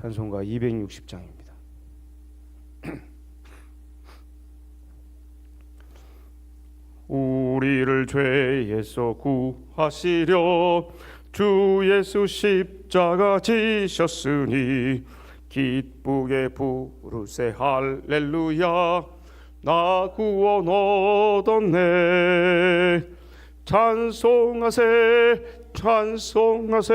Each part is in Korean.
찬송가 260장입니다. 우리를 죄에서 구하시려 주 예수 십자가 지셨으니 기쁘게 부르세. 할렐루야. 나 구원 얻었네. 찬송하세 찬송하세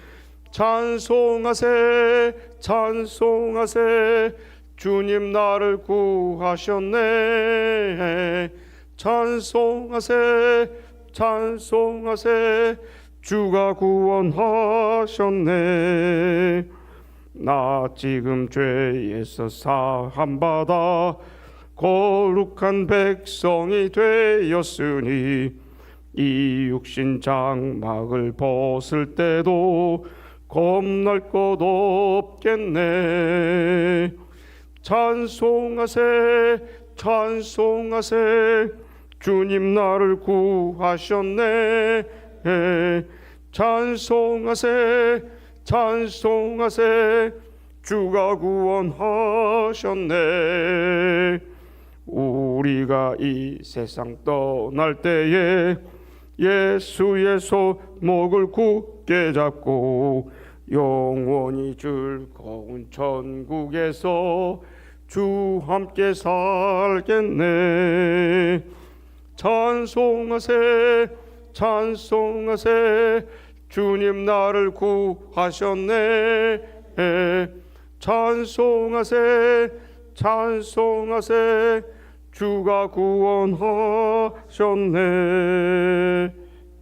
찬송하세 찬송하세. 주님 나를 구하셨네. 찬송하세 찬송하세. 주가 구원하셨네. 나 지금 죄에서 사함 받아 거룩한 백성이 되었으니 이 육신 장막을 벗을 때도 겁날 것 없겠네. 찬송하세 찬송하세. 주님 나를 구하셨네. 찬송하세 찬송하세. 주가 구원하셨네. 우리가 이 세상 떠날 때에 예수의 손목을 굳게 잡고 영원히 즐거운 천국에서 주 함께 살겠네. 찬송하세 찬송하세. 주님 나를 구하셨네. 찬송하세 찬송하세. 주가 구원하셨네.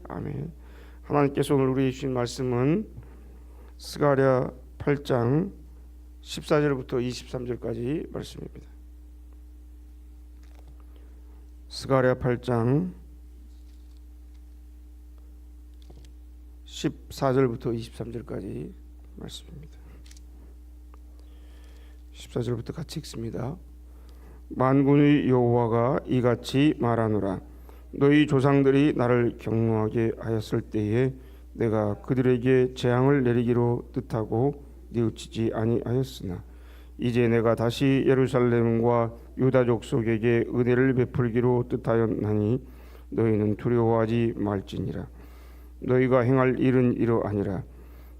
아멘. 하나님께서 오늘 우리 주신 말씀은 스가랴 8장 14절부터 23절까지 말씀입니다. 스가랴 8장 14절부터 23절까지 말씀입니다. 14절부터 같이 읽습니다. 만군의 여호와가 이같이 말하노라 너희 조상들이 나를 경노하게 하였을 때에 내가 그들에게 재앙을 내리기로 뜻하고 뉘우치지 아니하였으나 이제 내가 다시 예루살렘과 유다 족속에게 은혜를 베풀기로 뜻하였나니 너희는 두려워하지 말지니라. 너희가 행할 일은 이러하니라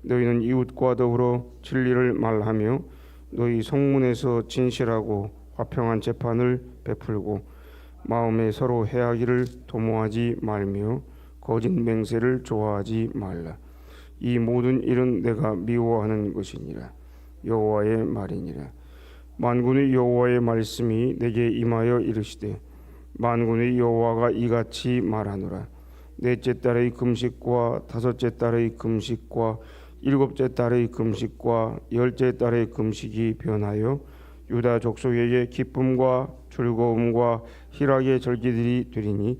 너희는 이웃과 더불어 진리를 말하며 너희 성문에서 진실하고 화평한 재판을 베풀고 마음에 서로 해하기를 도모하지 말며 거짓 맹세를 좋아하지 말라. 이 모든 일은 내가 미워하는 것이니라. 여호와의 말이니라. 만군의 여호와의 말씀이 내게 임하여 이르시되 만군의 여호와가 이같이 말하노라. 넷째 달의 금식과 다섯째 달의 금식과 일곱째 달의 금식과 열째 달의 금식이 변하여 유다 족속에게 기쁨과 즐거움과 희락의 절기들이 되리니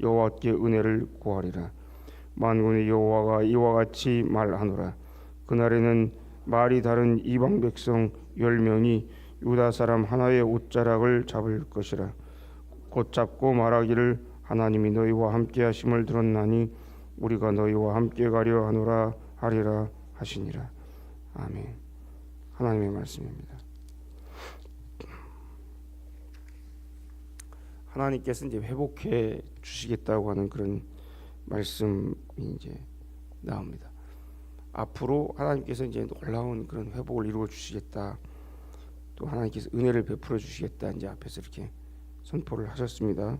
여호와께 은혜를 구하리라. 만군의 여호와가 이와 같이 말하노라. 그날에는 말이 다른 이방 백성 열 명이 유다 사람 하나의 옷자락을 잡을 것이라. 곧 잡고 말하기를 하나님이 너희와 함께 하심을 들었나니 우리가 너희와 함께 가려 하노라 하리라 하시니라. 아멘. 하나님의 말씀입니다 하나님께서 이제 회복해 주시겠다고 하는 그런 말씀이 이제 나옵니다 앞으로 하나님께서 이제 놀라운 그런 회복을 이루어 주시겠다. 또 하나님께서 은혜를 베풀어 주시겠다. 이제 앞에서 이렇게 선포를 하셨습니다.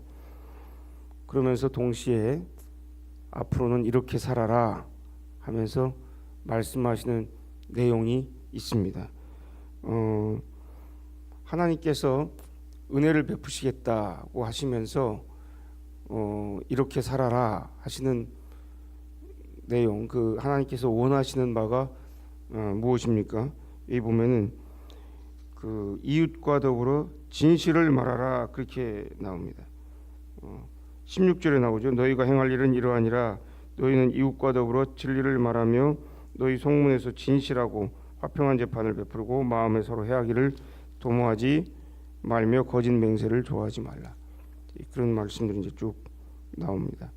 그러면서 동시에 앞으로는 이렇게 살아라 하면서 말씀하시는 내용이 있습니다. 어, 하나님께서 은혜를 베푸시겠다고 하시면서 어, 이렇게 살아라 하시는 내용 그 하나님께서 원하시는 바가 어, 무엇입니까? 여기 보면은 그 이웃과 더불어 진실을 말하라 그렇게 나옵니다. 어, 16절에 나오죠. 너희가 행할 일은 이러하니라 너희는 이웃과 더불어 진리를 말하며 너희 속문에서 진실하고 화평한 재판을 베풀고 마음에 서로 해하기를 도모하지 말며 거짓 맹세를 좋아하지 말라. 그런 말씀들이 이제 쭉 나옵니다.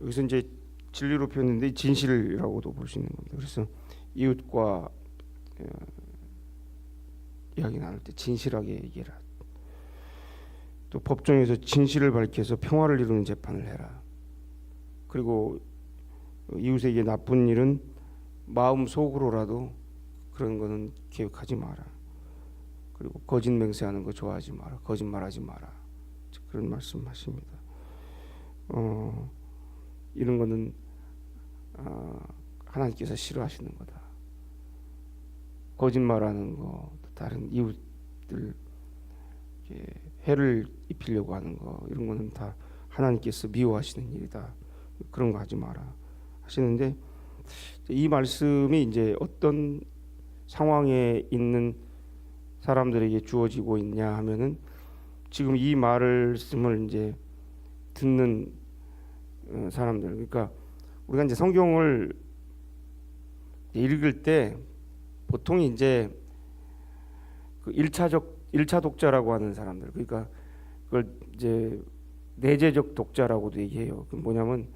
여기서 이제 진리로 표현했는데 진실이라고도 볼 수 있는 겁니다. 그래서 이웃과 어, 이야기 나눌 때 진실하게 얘기해라. 또 법정에서 진실을 밝혀서 평화를 이루는 재판을 해라. 그리고 이웃에게 나쁜 일은 마음 속으로라도 그런 거는 계획하지 마라. 그리고 거짓 맹세하는 거 좋아하지 마라. 거짓말하지 마라. 그런 말씀하십니다. 어, 이런 거는 어, 하나님께서 싫어하시는 거다. 거짓말하는 거, 또 다른 이웃들 해를 입히려고 하는 거 이런 거는 다 하나님께서 미워하시는 일이다. 그런 거 하지 마라 하시는데 이 말씀이 이제 어떤 상황에 있는 사람들에게 주어지고 있냐 하면은 지금 이 말씀을 이제 듣는 어, 사람들. 그러니까 우리가 이제 성경을 읽을 때 보통 이제 그 일차적 일차 독자라고 하는 사람들. 그러니까 그걸 이제 내재적 독자라고도 얘기해요. 그 뭐냐면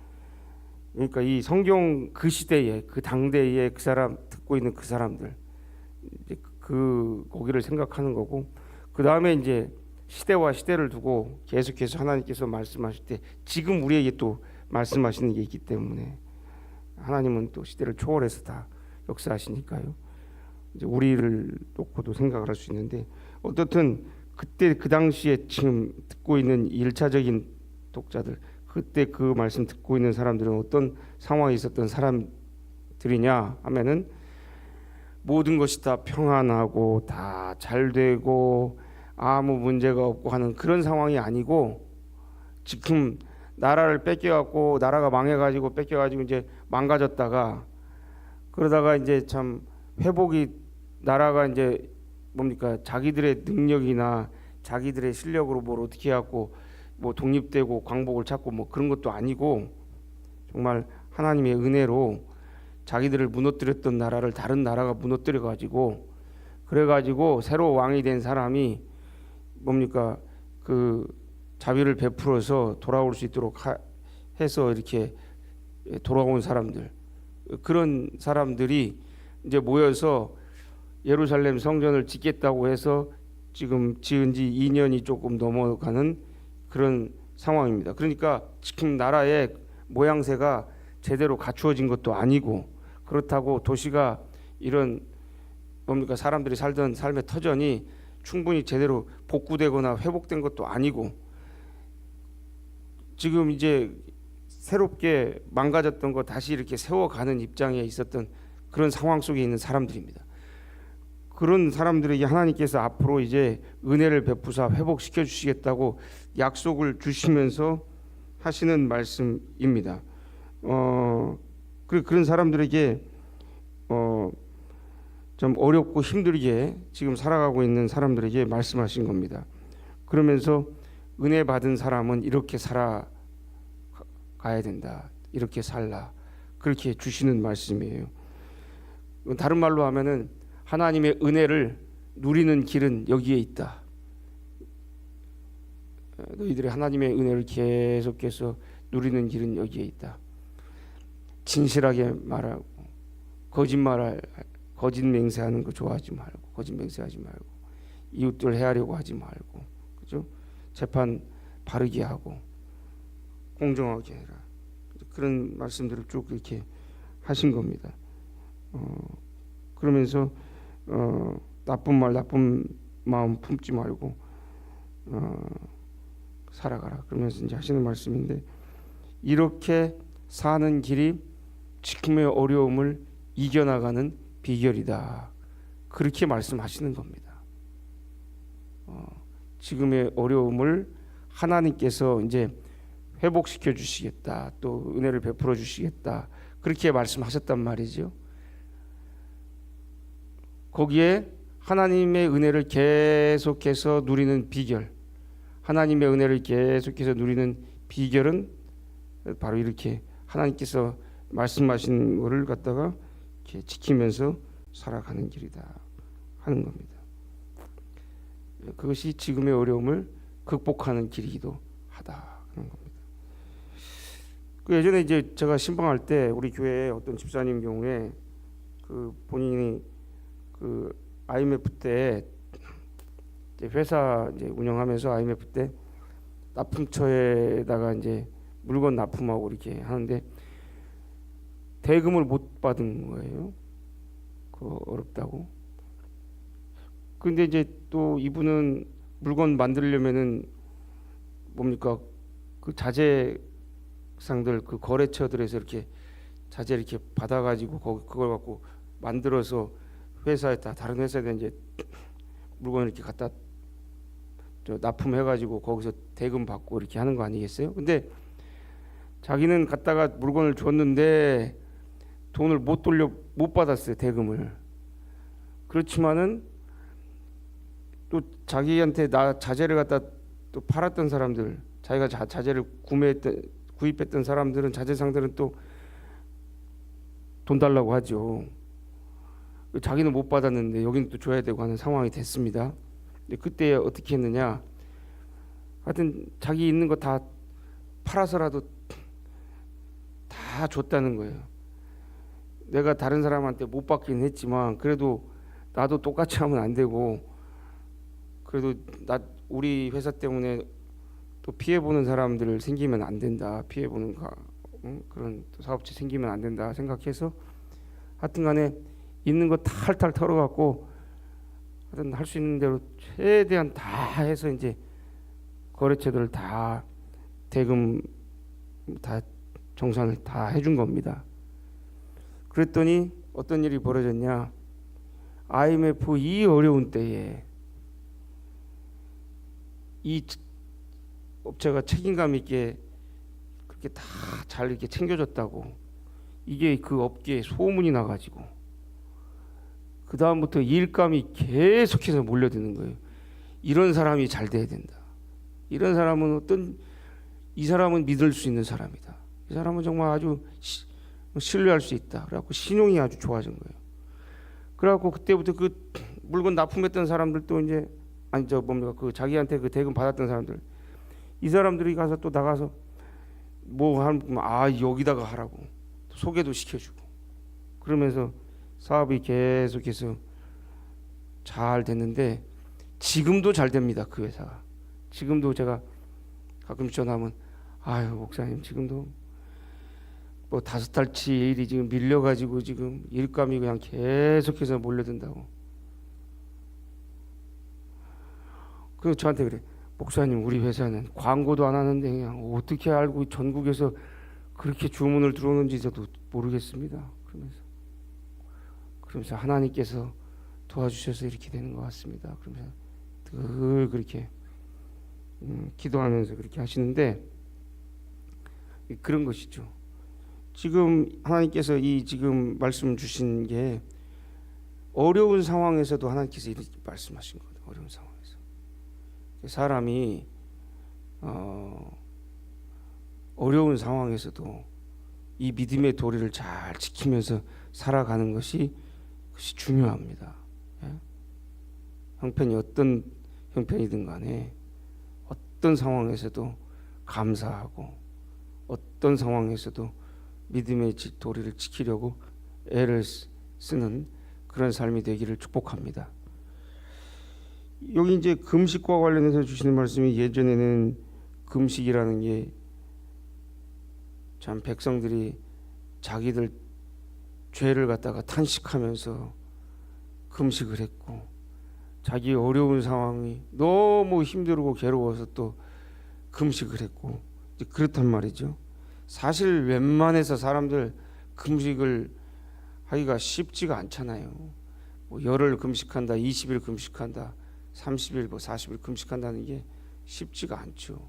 그러니까 이 성경 그 시대에 그 당대에 그 사람 듣고 있는 그 사람들. 이제 그 거기를 생각하는 거고 그 다음에 이제 시대와 시대를 두고 계속해서 하나님께서 말씀하실 때 지금 우리에게 또 말씀하시는 게 있기 때문에 하나님은 또 시대를 초월해서 다 역사하시니까요. 이제 우리를 놓고도 생각을 할 수 있는데 어떻든 그때 그 당시에 지금 듣고 있는 일차적인 독자들 그때 그 말씀 듣고 있는 사람들은 어떤 상황에 있었던 사람들이냐 하면은 모든 것이 다 평안하고 다 잘 되고 아무 문제가 없고 하는 그런 상황이 아니고 지금 나라를 뺏겨갖고 나라가 망해가지고 뺏겨가지고 이제 망가졌다가 그러다가 이제 참 회복이 나라가 이제 뭡니까? 자기들의 능력이나 자기들의 실력으로 뭘 어떻게 해갖고 뭐 독립되고 광복을 찾고 뭐 그런 것도 아니고 정말 하나님의 은혜로 자기들을 무너뜨렸던 나라를 다른 나라가 무너뜨려 가지고 그래 가지고 새로 왕이 된 사람이 뭡니까 그 자비를 베풀어서 돌아올 수 있도록 하, 해서 이렇게 돌아온 사람들 그런 사람들이 이제 모여서 예루살렘 성전을 짓겠다고 해서 지금 지은 지 2년이 조금 넘어가는 그런 상황입니다. 그러니까 지금 나라의 모양새가 제대로 갖추어진 것도 아니고 그렇다고 도시가 이런 뭡니까 사람들이 살던 삶의 터전이 충분히 제대로 복구되거나 회복된 것도 아니고 지금 이제 새롭게 망가졌던 거 다시 이렇게 세워가는 입장에 있었던 그런 상황 속에 있는 사람들입니다. 그런 사람들에게 하나님께서 앞으로 이제 은혜를 베푸사 회복시켜 주시겠다고 약속을 주시면서 하시는 말씀입니다. 어, 그 그런 사람들에게 어, 좀 어렵고 힘들게 지금 살아가고 있는 사람들에게 말씀하신 겁니다. 그러면서 은혜 받은 사람은 이렇게 살아 가야 된다. 이렇게 살라. 그렇게 주시는 말씀이에요. 다른 말로 하면은 하나님의 은혜를 누리는 길은 여기에 있다. 너희들이 하나님의 은혜를 계속해서 누리는 길은 여기에 있다. 진실하게 말하고 거짓말할 거짓 맹세하는 거 좋아하지 말고 거짓 맹세하지 말고 이웃들 헤아려고 하지 말고 그죠? 재판 바르게 하고 공정하게 해라. 그런 말씀들을 쭉 이렇게 하신 겁니다. 어, 그러면서 어, 나쁜 말 나쁜 마음 품지 말고 어, 살아가라. 그러면서 이제 하시는 말씀인데 이렇게 사는 길이 지금의 어려움을 이겨나가는 비결이다. 그렇게 말씀하시는 겁니다. 어, 지금의 어려움을 하나님께서 이제 회복시켜 주시겠다. 또 은혜를 베풀어 주시겠다. 그렇게 말씀하셨단 말이죠. 거기에 하나님의 은혜를 계속해서 누리는 비결, 하나님의 은혜를 계속해서 누리는 비결은 바로 이렇게 하나님께서 말씀하신 것을 갖다가 이렇게 지키면서 살아가는 길이다 하는 겁니다. 그것이 지금의 어려움을 극복하는 길이기도 하다 하는 겁니다. 그 예전에 이제 제가 신방할 때 우리 교회 어떤 집사님 경우에 그 본인이 그 IMF 때 회사 이제 운영하면서 IMF 때 납품처에다가 이제 물건 납품하고 이렇게 하는데 대금을 못 받은 거예요. 그 어렵다고. 근데 이제 또 이분은 물건 만들려면은 뭡니까 그 자재상들 그 거래처들에서 이렇게 자재 이렇게 받아가지고 거기 그걸 갖고 만들어서 회사에다 다른 회사에 이제 물건 이렇게 갖다 저 납품해가지고 거기서 대금 받고 이렇게 하는 거 아니겠어요? 근데 자기는 갖다가 물건을 줬는데 돈을 못 돌려 못 받았어요 대금을. 그렇지만은 또 자기한테 나 자재를 갖다 또 팔았던 사람들, 자기가 자, 자재를 구매했던 구입했던 사람들은 자재상들은 또 돈 달라고 하죠. 자기는 못 받았는데 여기는 또 줘야 되고 하는 상황이 됐습니다. 근데 그때 어떻게 했느냐? 하여튼 자기 있는 거 다 팔아서라도 다 줬다는 거예요. 내가 다른 사람한테 못 받긴 했지만 그래도 나도 똑같이 하면 안 되고 그래도 나 우리 회사 때문에 또 피해 보는 사람들 생기면 안 된다. 피해 보는 가, 응? 그런 또 사업체 생기면 안 된다 생각해서 하여튼간에 있는 거 탈탈 털어갖고 하여튼 할 수 있는 대로 최대한 다 해서 이제 거래처들 다 대금 다 정산을 다 해준 겁니다. 그랬더니 어떤 일이 벌어졌냐? IMF 이 어려운 때에 이 업체가 책임감 있게 그렇게 다 잘 이렇게 챙겨줬다고 이게 그 업계에 소문이 나가지고 그 다음부터 일감이 계속해서 몰려드는 거예요. 이런 사람이 잘 돼야 된다. 이런 사람은 어떤 이 사람은 믿을 수 있는 사람이다. 이 사람은 정말 아주 시, 신뢰할 수 있다. 그래갖고 신용이 아주 좋아진 거예요. 그래갖고 그때부터 그 물건 납품했던 사람들도 이제 아니 저 뭡니까 그 자기한테 그 대금 받았던 사람들 이 사람들이 가서 또 나가서 뭐한아 여기다가 하라고 소개도 시켜주고 그러면서 사업이 계속해서 잘 됐는데 지금도 잘 됩니다 그 회사가 지금도 제가 가끔 전화하면 아유 목사님 지금도 뭐 다섯 달치 일이 지금 밀려가지고 지금 일감이 그냥 계속해서 몰려든다고. 그 저한테 그래 목사님 우리 회사는 광고도 안 하는데 그냥 어떻게 알고 전국에서 그렇게 주문을 들어오는지 저도 모르겠습니다. 그러면서 그러면서 하나님께서 도와주셔서 이렇게 되는 것 같습니다. 그러면서 늘 그렇게 음, 기도하면서 그렇게 하시는데 그런 것이죠. 지금 하나님께서 이 지금 말씀 주신 게 어려운 상황에서도 하나님께서 이렇게 말씀하신 거예요. 어려운 상황에서 사람이 어, 어려운 상황에서도 이 믿음의 도리를 잘 지키면서 살아가는 것이 그것이 중요합니다. 예? 형편이 어떤 형편이든 간에 어떤 상황에서도 감사하고 어떤 상황에서도 믿음의 지- 도리를 지키려고 애를 쓰- 쓰는 그런 삶이 되기를 축복합니다. 여기 이제 금식과 관련해서 주시는 말씀이 예전에는 금식이라는 게 참 백성들이 자기들 죄를 갖다가 탄식하면서 금식을 했고 자기 어려운 상황이 너무 힘들고 괴로워서 또 금식을 했고 그렇단 말이죠. 사실 웬만해서 사람들 금식을 하기가 쉽지가 않잖아요. 뭐 열흘 금식한다, 20일 금식한다, 30일 뭐 40일 금식한다는 게 쉽지가 않죠.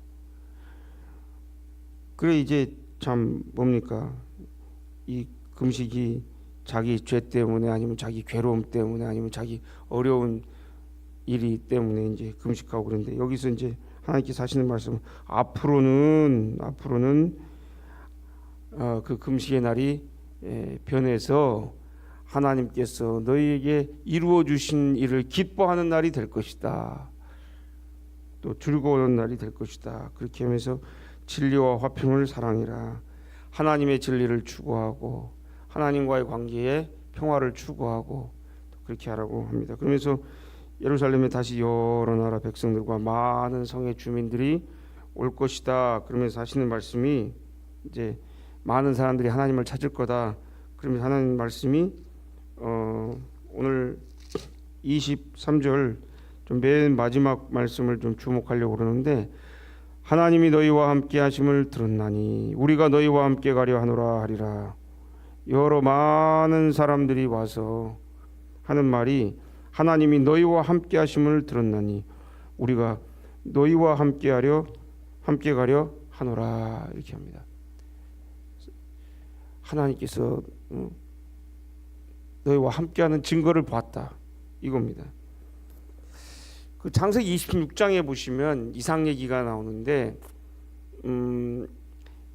그래 이제 참 뭡니까 이 금식이 자기 죄 때문에 아니면 자기 괴로움 때문에 아니면 자기 어려운 일이 때문에 이제 금식하고 그런데 여기서 이제 하나님께서 하시는 말씀 앞으로는 앞으로는 어, 그 금식의 날이 에, 변해서 하나님께서 너희에게 이루어 주신 일을 기뻐하는 날이 될 것이다. 또 즐거운 날이 될 것이다. 그렇게 하면서 진리와 화평을 사랑이라 하나님의 진리를 추구하고 하나님과의 관계에 평화를 추구하고 또 그렇게 하라고 합니다. 그러면서 예루살렘에 다시 여러 나라 백성들과 많은 성의 주민들이 올 것이다. 그러면서 하시는 말씀이 이제 많은 사람들이 하나님을 찾을 거다. 그러면서 하나님 말씀이 어, 오늘 23절 좀맨 마지막 말씀을 좀 주목하려고 그러는데 하나님이 너희와 함께 하심을 들었나니 우리가 너희와 함께 가려 하노라 하리라 여러 많은 사람들이 와서 하는 말이 하나님이 너희와 함께 하심을 들었나니 우리가 너희와 함께 하려 함께 가려 하노라 이렇게 합니다. 하나님께서 어, 너희와 함께하는 증거를 봤다 이겁니다. 그 창세기 26장에 보시면 이삭 얘기가 나오는데 음,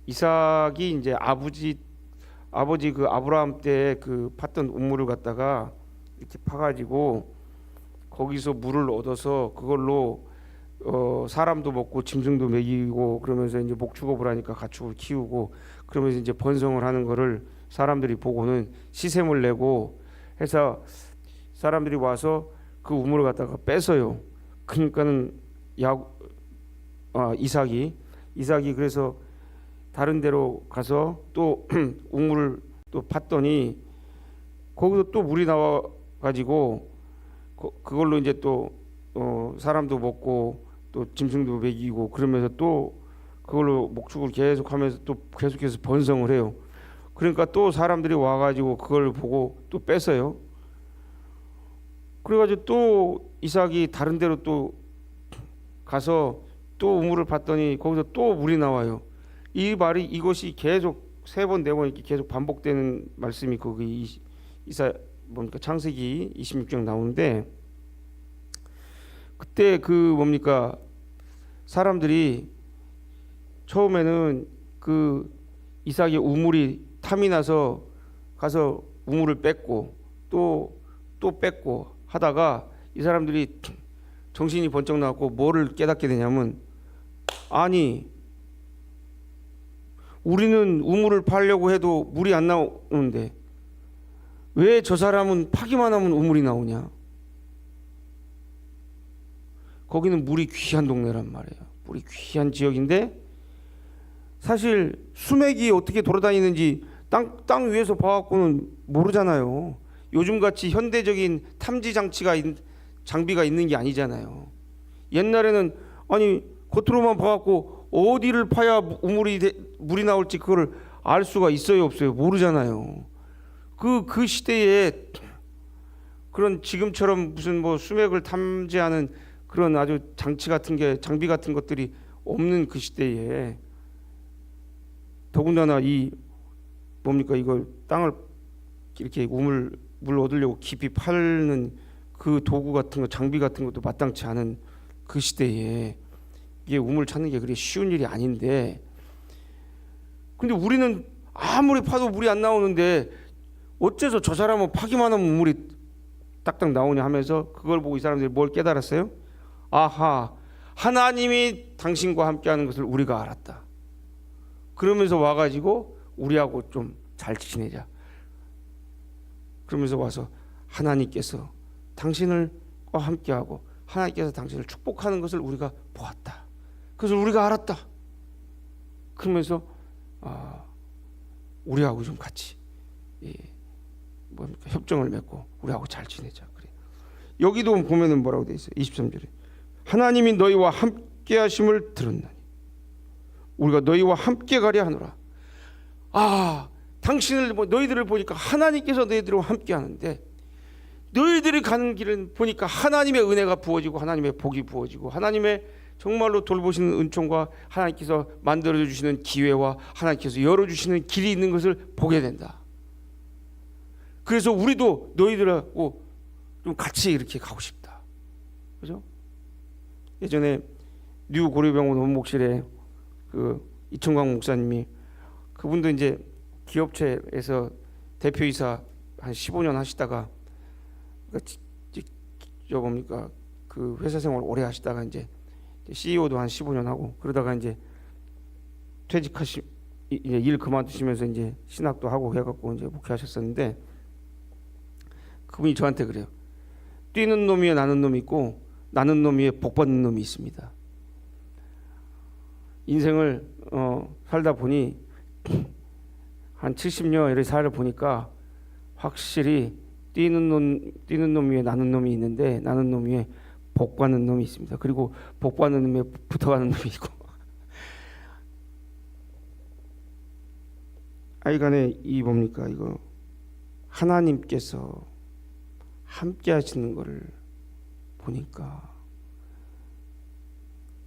이삭이 이제 아버지 아버지 그 아브라함 때 그 팠던 우물을 갖다가 이렇게 파가지고 거기서 물을 얻어서 그걸로 어, 사람도 먹고 짐승도 먹이고 그러면서 이제 목축업을 하니까 가축을 키우고 그러면서 이제 번성을 하는 거를 사람들이 보고는 시샘을 내고 해서 사람들이 와서 그 우물을 갖다가 뺏어요. 그러니까는 야 아, 이삭이 이삭이 그래서 다른 데로 가서 또 우물을 또 팠더니 거기서 또 물이 나와 가지고 그걸로 이제 또 어, 사람도 먹고 또 짐승도 먹이고 그러면서 또 그걸로 목축을 계속하면서 또 계속해서 번성을 해요. 그러니까 또 사람들이 와가지고 그걸 보고 또 뺏어요. 그래가지고 또 이삭이 다른 데로 또 가서 또 우물을 봤더니 거기서 또 물이 나와요. 이 말이 이것이 계속 세 번 네 번 이렇게 계속 반복되는 말씀이 거기 이- 이사 뭡니까 창세기 26장 나오는데 그때 그 뭡니까 사람들이 처음에는 그 이삭의 우물이 탐이 나서 가서 우물을 뺏고 또또 뺏고 하다가 이 사람들이 정신이 번쩍 나고 뭐를 깨닫게 되냐면 아니 우리는 우물을 파려고 해도 물이 안 나오는데 왜 저 사람은 파기만 하면 우물이 나오냐? 거기는 물이 귀한 동네란 말이에요. 물이 귀한 지역인데 사실 수맥이 어떻게 돌아다니는지 땅, 땅 위에서 봐갖고는 모르잖아요. 요즘 같이 현대적인 탐지 장치가 있- 장비가 있는 게 아니잖아요. 옛날에는 아니 겉으로만 봐갖고 어디를 파야 우물이 돼- 물이 나올지 그걸 알 수가 있어요 없어요 모르잖아요. 그그 시대에 그런 지금처럼 무슨 뭐 수맥을 탐지하는 그런 아주 장치 같은 게 장비 같은 것들이 없는 그 시대에 더군다나 이 뭡니까 이걸 땅을 이렇게 우물 물 얻으려고 깊이 파는 그 도구 같은 거 장비 같은 것도 마땅치 않은 그 시대에 이게 우물 찾는 게 그리 쉬운 일이 아닌데 근데 우리는 아무리 파도 물이 안 나오는데 어째서 저 사람은 파기만 하면 물이 딱딱 나오냐 하면서 그걸 보고 이 사람들이 뭘 깨달았어요? 아하 하나님이 당신과 함께하는 것을 우리가 알았다. 그러면서 와가지고 우리하고 좀 잘 지내자. 그러면서 와서 하나님께서 당신을 함께하고 하나님께서 당신을 축복하는 것을 우리가 보았다. 그래서 우리가 알았다. 그러면서 아, 우리하고 좀 같이 예, 뭡니까 협정을 맺고 우리하고 잘 지내자. 그래. 여기도 보면은 뭐라고 돼 있어요? 23절에 하나님이 너희와 함께 하심을 들었나니 우리가 너희와 함께 가려 하노라. 아, 당신을 뭐 너희들을 보니까 하나님께서 너희들과 함께 하는데 너희들이 가는 길을 보니까 하나님의 은혜가 부어지고 하나님의 복이 부어지고 하나님의 정말로 돌보시는 은총과 하나님께서 만들어 주시는 기회와 하나님께서 열어 주시는 길이 있는 것을 보게 된다. 그래서 우리도 너희들하고 좀 같이 이렇게 가고 싶다. 그죠? 예전에 뉴 고려병원 원목실에 그 이청광 목사님이 그분도 이제 기업체에서 대표이사 한 15년 하시다가 그 지- 지- 저 뭡니까 그 회사 생활 오래 하시다가 이제 CEO도 한 15년 하고 그러다가 이제 퇴직하시 이- 이제 일 그만두시면서 이제 신학도 하고 해갖고 이제 목회하셨었는데 그분이 저한테 그래요. 뛰는 놈 위에 나는 놈이 있고 나는 놈 위에 복 받는 놈이 있습니다. 인생을 어, 살다 보니 한 70년 이렇게 살아 보니까 확실히 뛰는 놈 뛰는 놈 위에 나는 놈이 있는데 나는 놈 위에 복 받는 놈이 있습니다. 그리고 복 받는 놈에 붙어가는 놈이 있고 아이간에 이 뭡니까 이거 하나님께서 함께 하시는 것을 보니까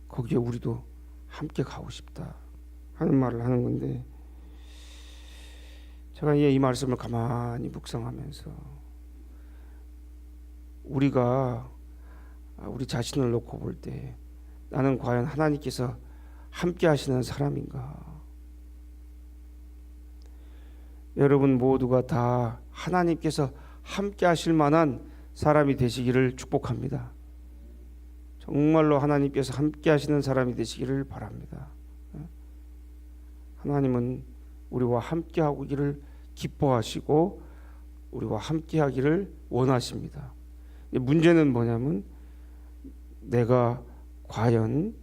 거기에 우리도 함께 가고 싶다 하는 말을 하는 건데 제가 이 말씀을 가만히 묵상하면서 우리가 우리 자신을 놓고 볼 때 나는 과연 하나님께서 함께 하시는 사람인가? 여러분 모두가 다 하나님께서 함께 하실 만한 사람이 되시기를 축복합니다. 정말로 하나님께서 함께 하시는 사람이 되시기를 바랍니다. 하나님은 우리와 함께 하기를 기뻐하시고 우리와 함께 하기를 원하십니다. 문제는 뭐냐면 내가 과연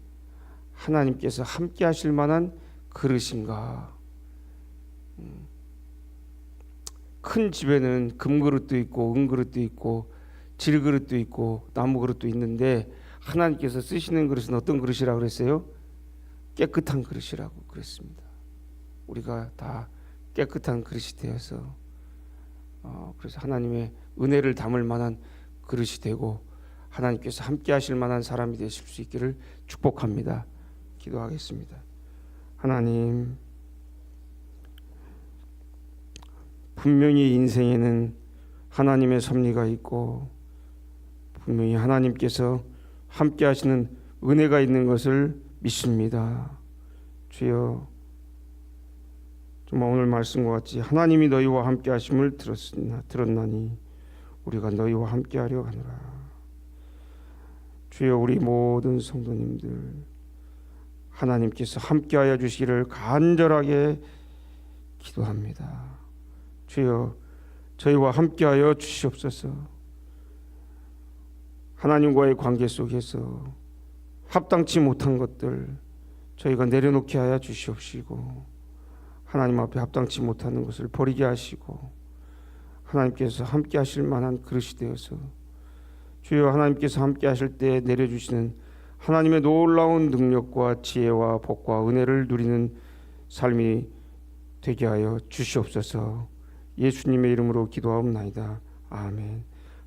하나님께서 함께 하실 만한 그릇인가? 음. 큰 집에는 금그릇도 있고 은그릇도 있고 질그릇도 있고 나무 그릇도 있는데 하나님께서 쓰시는 그릇은 어떤 그릇이라고 그랬어요? 깨끗한 그릇이라고 그랬습니다. 우리가 다 깨끗한 그릇이 되어서 어, 그래서 하나님의 은혜를 담을 만한 그릇이 되고 하나님께서 함께 하실 만한 사람이 되실 수 있기를 축복합니다. 기도하겠습니다. 하나님 분명히 인생에는 하나님의 섭리가 있고 분명히 하나님께서 함께 하시는 은혜가 있는 것을 믿습니다. 주여 정말 오늘 말씀과 같이 하나님이 너희와 함께 하심을 들었으나 들었나니 우리가 너희와 함께 하려 하노라. 주여 우리 모든 성도님들 하나님께서 함께하여 주시기를 간절하게 기도합니다. 주여 저희와 함께하여 주시옵소서. 하나님과의 관계 속에서 합당치 못한 것들 저희가 내려놓게 하여 주시옵시고 하나님 앞에 합당치 못하는 것을 버리게 하시고 하나님께서 함께 하실 만한 그릇이 되어서 주여 하나님께서 함께 하실 때 내려주시는 하나님의 놀라운 능력과 지혜와 복과 은혜를 누리는 삶이 되게 하여 주시옵소서 예수님의 이름으로 기도하옵나이다. 아멘.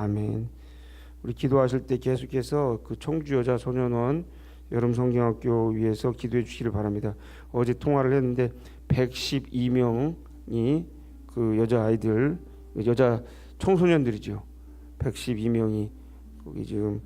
아멘. 우리 기도하실 때 계속해서 그 청주 여자 소년원 여름 성경학교 위해서 기도해 주시기를 바랍니다. 어제 통화를 했는데 112명이 그 여자 아이들 여자 청소년들이죠. 112명이 거기 지금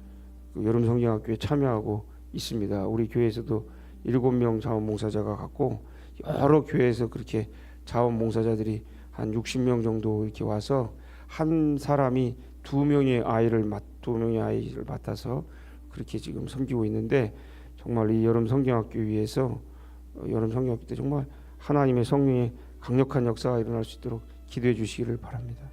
그 여름 성경학교에 참여하고 있습니다. 우리 교회에서도 7명 자원봉사자가 갔고 여러 교회에서 그렇게 자원봉사자들이 한 60명 정도 이렇게 와서 한 사람이 두 명의 아이를 맡, 두 명의 아이를 맡아서 그렇게 지금 섬기고 있는데 정말 이 여름 성경학교 위해서 어, 여름 성경학교 때 정말 하나님의 성령의 강력한 역사가 일어날 수 있도록 기도해 주시기를 바랍니다.